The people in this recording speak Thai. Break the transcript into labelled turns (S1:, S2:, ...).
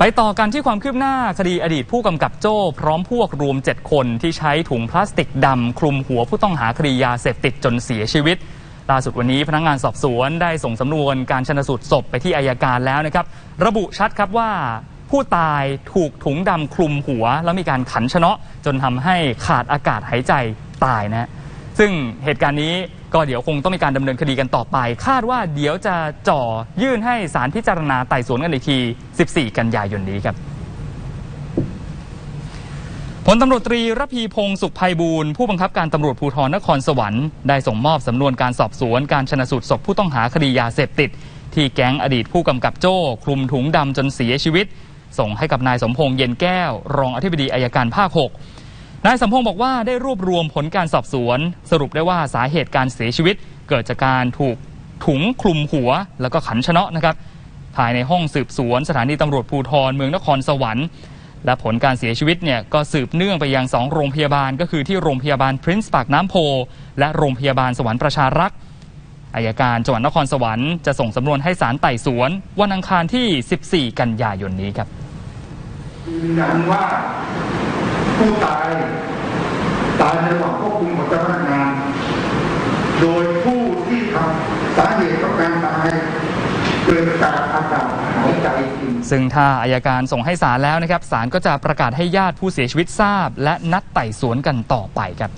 S1: ไปต่อกันที่ความคืบหน้าคดีอดีตผู้กำกับโจ้ พร้อมพวกรวม 7 คนที่ใช้ถุงพลาสติกดำคลุมหัวผู้ต้องหาคดียาเสพติดจนเสียชีวิต ล่าสุดวันนี้พนักงานสอบสวนได้ส่งสำนวนการชนสูตรศพไปที่อายการแล้วนะครับ ระบุชัดครับว่าผู้ตายถูกถุงดำคลุมหัว แล้วมีการขันชนะจนทำให้ขาดอากาศหายใจตายนะ ซึ่งเหตุการณ์นี้ก็เดี๋ยวคงต้องมีการดำเนินคดีกันต่อไป คาดว่าเดี๋ยวจะจ่อยื่นให้ศาลพิจารณาไต่สวนกันอีกที 14 กันยายนนี้ครับพลตำรวจตรีระพีพงศ์สุขภัยบูรณ์ผู้บังคับการตำรวจภูธรนครสวรรค์ได้ส่งมอบสำนวนการสอบสวนการชนะสูตรศพผู้ต้องหาคดียาเสพติด ที่แก๊งอดีตผู้กำกับโจ้ คลุมถุงดำจนเสียชีวิต ส่งให้กับนายสมพงษ์เย็นแก้ว รองอธิบดีอายการภาค 6 นายสมพงษ์บอกว่าได้รวบรวมผลการสอบสวน สรุปได้ว่าสาเหตุการเสียชีวิต เกิดจากการถูกถุงคลุมหัว แล้วก็ขันชนะนะครับภายในห้องสืบสวนสถานีตำรวจภูธรเมืองนครสวรรค์และผลการเสียชีวิตเนี่ยก็สืบเนื่องไปยังสองโรงพยาบาล ก็คือที่โรงพยาบาลพรินซ์ปากน้ำโพ และโรงพยาบาลสวรรค์ประชารักษ์อายการจังหวัดนครสวรรค์จะส่งสำนวนให้ศาลไต่สวน วันอังคารที่ 14 กันยายนนี้ครับ
S2: ยืนยันว่า ผู้ตาย ตายในระหว่างควบคุมของเจ้าพนักงาน โดยผู้ที่ทำสาเหตุของการตายเกิดจากอากาศหายใจจริง
S1: ซึ่งถ้าอายการส่งให้ศาลแล้วนะครับศาลก็จะประกาศให้ญาติผู้เสียชีวิตทราบ และนัดไต่สวนกันต่อไปครับ